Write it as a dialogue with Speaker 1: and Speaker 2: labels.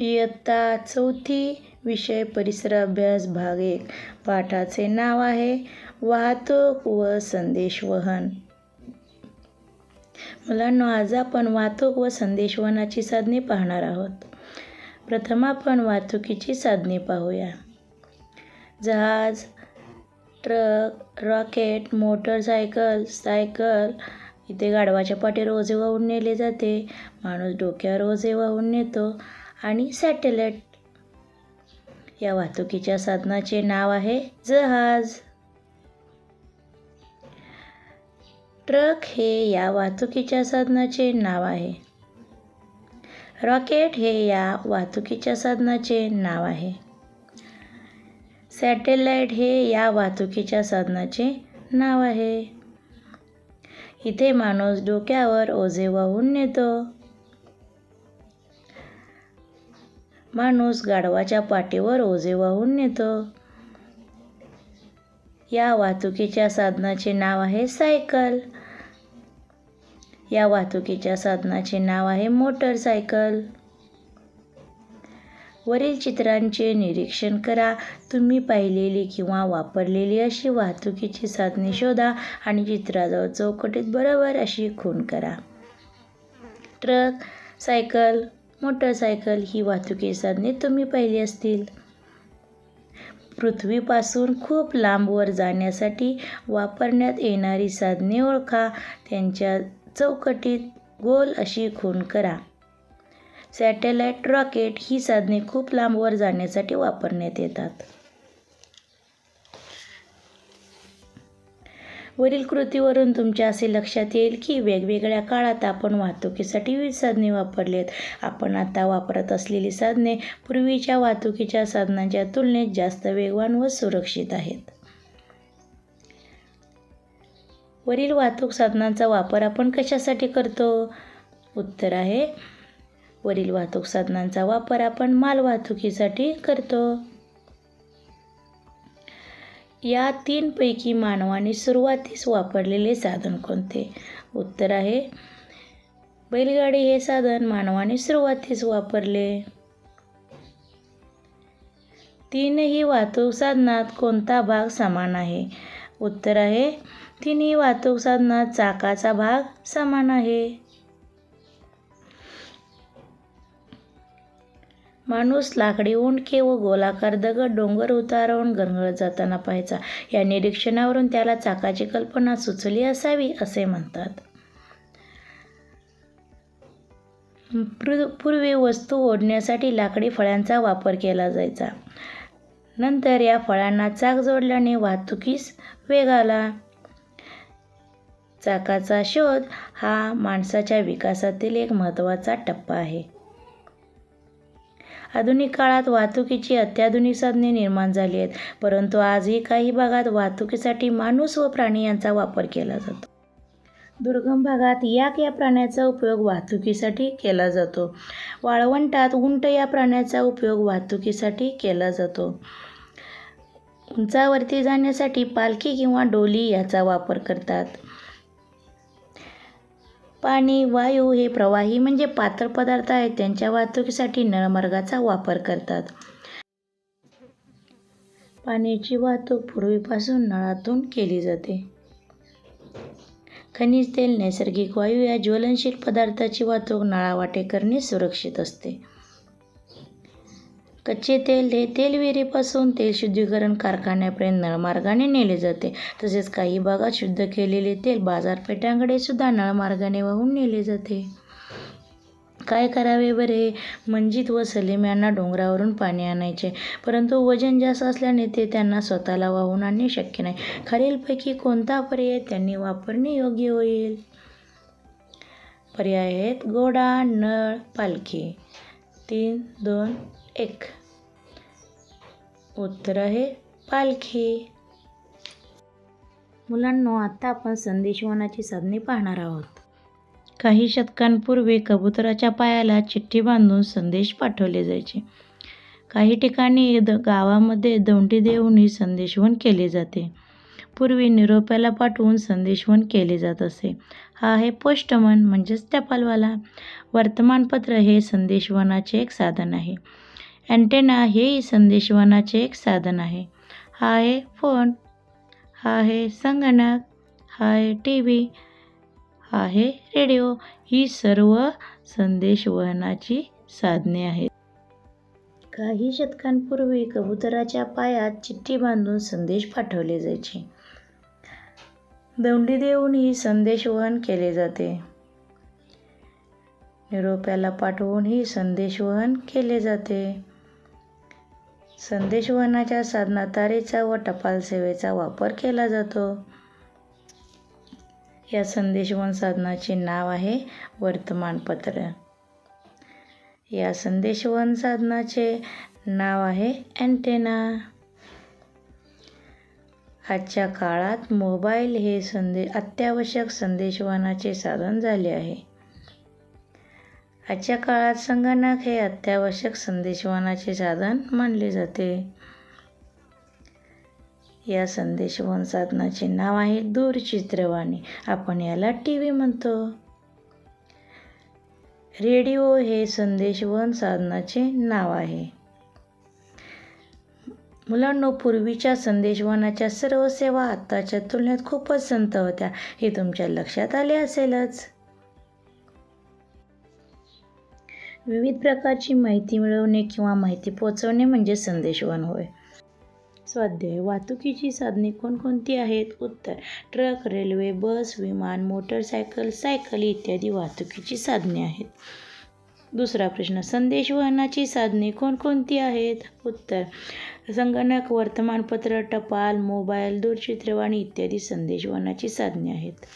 Speaker 1: इयत्ता चौथी विषय परिसर अभ्यास भाग एक. पाठाचे नाव आहे वाहतूक व संदेशवहन मुलांनो आज आपण वाहतूक व संदेशवहनाची साधने पाहणार आहोत. प्रथम आपण वाहतुकीची साधने पाहूया. जहाज ट्रक रॉकेट मोटरसायकल सायकल इथे गाढवाच्या पाठीवर ओझे वाहून नेले जाते. माणूस डोक्यावर ओझे वाहून नेतो. आणि सॅटेलाइट. या वाहतुकीच्या साधनाचे नाव आहे जहाज. ट्रक हे या वाहतुकीच्या साधनाचे नाव आहे. रॉकेट हे या वाहतुकीच्या साधनाचे नाव आहे. सॅटेलाइट हे या वाहतुकीच्या साधनाचे नाव आहे. इथे माणूस डोक्यावर ओझे वाहून नेतो. माणूस गाढवाच्या पाठीवर ओझे वाहून नेतो. या वाहतुकीच्या साधनाचे नाव आहे सायकल. या वाहतुकीच्या साधनाचे नाव आहे मोटरसायकल. वरील चित्रांचे निरीक्षण करा. तुम्ही पाहिलेली किंवा वापरलेली अशी वाहतुकीची साधने शोधा आणि चित्राजवळ चौकटीत बरोबर अशी खूण करा. ट्रक सायकल मोटरसायकल ही वाहतुकी साधने तुम्ही पाहिली असतील. पृथ्वीपासून खूप लांबवर जाण्यासाठी वापरण्यात येणारी साधने ओळखा. त्यांच्या चौकटीत गोल अशी खूण करा. सॅटेलाइट रॉकेट ही साधने खूप लांबवर जाण्यासाठी वापरण्यात येतात. वरील कृतीवरून तुमच्या असे लक्षात येईल की वेगवेगळ्या काळात आपण वाहतुकीसाठी विविध साधने वापरली आहेत आपण आता वापरत असलेली साधने पूर्वीच्या वाहतुकीच्या साधनांच्या तुलनेत जास्त वेगवान व सुरक्षित आहेत. वरील वाहतूक साधनांचा वापर आपण कशासाठी करतो? उत्तर आहे. वरील वाहतूक साधनांचा वापर आपण माल वाहतुकीसाठी करतो. या तीनपैकी मानवाने सुरुवातीस वापरलेले साधन कोणते? उत्तर आहे बैलगाडी हे साधन मानवाने सुरुवातीस वापरले. तीनही वाहतूक साधनात कोणता भाग समान आहे? उत्तर आहे तिन्ही वाहतूक साधनात चाकाचा भाग समान आहे. माणूस लाकडी उंडके व गोलाकार दगड डोंगर उतारवून गणगळत जाताना पाहायचा. या निरीक्षणावरून त्याला चाकाची कल्पना सुचली असावी असे म्हणतात. पूर्वी वस्तू ओढण्यासाठी लाकडी फळ्यांचा वापर केला जायचा. नंतर या फळांना चाक जोडल्याने वाहतुकीस वेग आला. चाकाचा शोध हा माणसाच्या विकासातील एक महत्त्वाचा टप्पा आहे. आधुनिक काळात वाहतुकीची अत्याधुनिक साधने निर्माण झाली आहेत परंतु आजही काही भागात वाहतुकीसाठी माणूस व प्राणी यांचा वापर केला जातो. दुर्गम भागात याक या प्राण्याचा उपयोग वाहतुकीसाठी केला जातो. वाळवंटात उंट या प्राण्याचा उपयोग वाहतुकीसाठी केला जातो. उंचावरती जाण्यासाठी पालखी किंवा डोली याचा वापर करतात. पाणी वायू हे प्रवाही म्हणजे पातळ पदार्थ आहेत. त्यांच्या वाहतुकीसाठी नळमार्गाचा वापर करतात. पाण्याची वाहतूक पूर्वीपासून नळातून केली जाते. खनिज तेल नैसर्गिक वायू या ज्वलनशील पदार्थाची वाहतूक नळावाटे करणे सुरक्षित असते. कच्चे तेल हे तेलविहिरीपासून तेल शुद्धीकरण कारखान्यापर्यंत नळमार्गाने नेले जाते. तसेच काही भागात शुद्ध केलेले तेल बाजारपेठांकडे सुद्धा नळमार्गाने वाहून नेले जाते. काय करावे बरे? मंजित व सलीम यांना डोंगरावरून पाणी आणायचे. परंतु वजन जास्त असल्याने ते त्यांना स्वतःला वाहून आणणे शक्य नाही. खालीलपैकी कोणता पर्याय त्यांनी वापरणे योग्य होईल? पर्याय आहेत घोडा नळ पालखी. तीन दोन एक. उत्तर आहे पालखी. मुलांनो आता आपण संदेशवनाची साधने पाहणार आहोत. काही शतकांपूर्वी कबुतराच्या पायाला चिठ्ठी बांधून संदेश पाठवले जायचे. काही ठिकाणी द गावामध्ये दोंडी देऊनही संदेशवन केले जाते. पूर्वी निरोप्याला पाठवून संदेशवन केले जात असे. हा आहे पोस्टमन म्हणजेच टपालवाला. वर्तमानपत्र हे संदेशवनाचे एक साधन आहे. अँटेना हेही संदेशवहनाचे एक साधन आहे. हा आहे फोन हा आहे संगणक हा आहे टी व्ही हा आहे रेडिओ ही सर्व संदेशवहनाची साधने आहेत. काही शतकांपूर्वी कबुतराच्या पायात चिठ्ठी बांधून संदेश पाठवले जायचे. दौंडी देऊनही संदेशवहन केले जाते. निरोप्याला पाठवूनही संदेशवहन केले जाते. संदेशवहनाच्या साधनात तारेचा व टपाल सेवेचा वापर केला जातो. या संदेशवहन साधनाचे नाव आहे वर्तमानपत्र. या संदेशवहन साधनाचे नाव आहे अँटेना. आजच्या काळात मोबाईल हे संदे अत्यावश्यक संदेशवहनाचे साधन झाले आहे. आजच्या काळात संगणक हे अत्यावश्यक संदेशवहनाचे साधन मानले जाते. या संदेशवहन साधनाचे नाव आहे दूरचित्रवाणी. आपण याला टी व्ही म्हणतो. रेडिओ हे संदेशवहन साधनाचे नाव आहे. मुलांनो पूर्वीच्या संदेशवहनाच्या सर्व सेवा आत्ताच्या तुलनेत खूपच संत होत्या. हे तुमच्या लक्षात आले असेलच. विविध प्रकारची माहिती मिळवणे किंवा माहिती पोचवणे म्हणजे संदेशवहन होय. स्वाध्याय वाहतुकीची साधने कोणकोणती आहेत? उत्तर ट्रक रेल्वे बस विमान मोटरसायकल सायकल इत्यादी वाहतुकीची साधने आहेत. दुसरा प्रश्न संदेशवहनाची साधने कोणकोणती आहेत? उत्तर संगणक वर्तमानपत्र टपाल मोबाईल दूरचित्रवाणी इत्यादी संदेशवहनाची साधने आहेत.